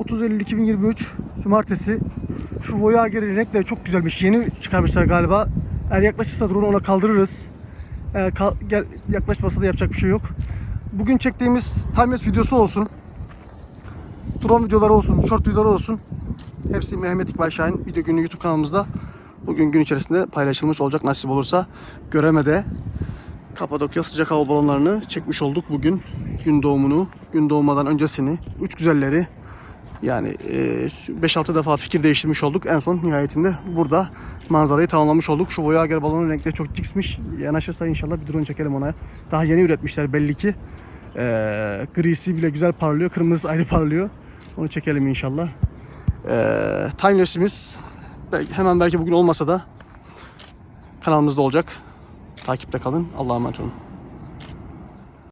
30 Eylül 2023 Cumartesi. Şu Voyager renkleri çok güzelmiş. Yeni çıkarmışlar galiba. Eğer yaklaşırsa drone ona kaldırırız. Eğer kal- gel, yaklaşmasa da yapacak bir şey yok. Bugün çektiğimiz timelapse videosu olsun. Drone videoları olsun, short videoları olsun. Hepsi Mehmet İkbal Şahin video günü YouTube kanalımızda. Bugün gün içerisinde paylaşılmış olacak nasip olursa. Göreme'de Kapadokya sıcak hava balonlarını çekmiş olduk bugün. Gün doğumunu, gün doğmadan öncesini, üç güzelleri. Yani e, 5-6 defa fikir değiştirmiş olduk. En son nihayetinde burada manzarayı tamamlamış olduk. Şu Voyager balonun renkleri çok ciksmiş. Yanaşırsa inşallah bir drone çekelim ona. Daha yeni üretmişler belli ki. E, grisi bile güzel parlıyor. Kırmızısı ayrı parlıyor. Onu çekelim inşallah. E, timelapse'imiz hemen belki bugün olmasa da kanalımızda olacak. Takipte kalın. Allah'a emanet olun.